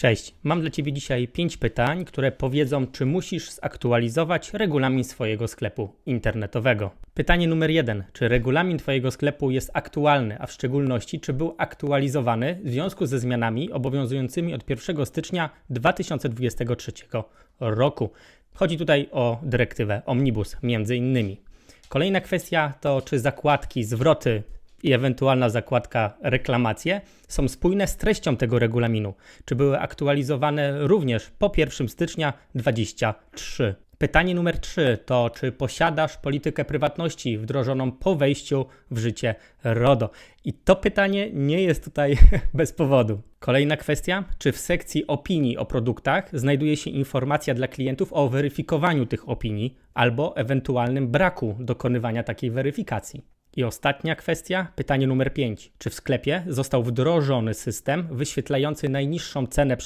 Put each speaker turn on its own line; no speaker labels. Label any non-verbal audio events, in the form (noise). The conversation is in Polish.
Cześć, mam dla Ciebie dzisiaj 5 pytań, które powiedzą, czy musisz zaktualizować regulamin swojego sklepu internetowego. Pytanie numer 1. Czy regulamin Twojego sklepu jest aktualny, a w szczególności czy był aktualizowany w związku ze zmianami obowiązującymi od 1 stycznia 2023 roku? Chodzi tutaj o dyrektywę Omnibus między innymi. Kolejna kwestia to, czy zakładki, zwroty i ewentualna zakładka reklamacje są spójne z treścią tego regulaminu, czy były aktualizowane również po 1 stycznia 2023. Pytanie numer 3 to, czy posiadasz politykę prywatności wdrożoną po wejściu w życie RODO? I to pytanie nie jest tutaj (laughs) bez powodu. Kolejna kwestia, czy w sekcji opinii o produktach znajduje się informacja dla klientów o weryfikowaniu tych opinii albo ewentualnym braku dokonywania takiej weryfikacji? I ostatnia kwestia, pytanie numer 5. Czy w sklepie został wdrożony system wyświetlający najniższą cenę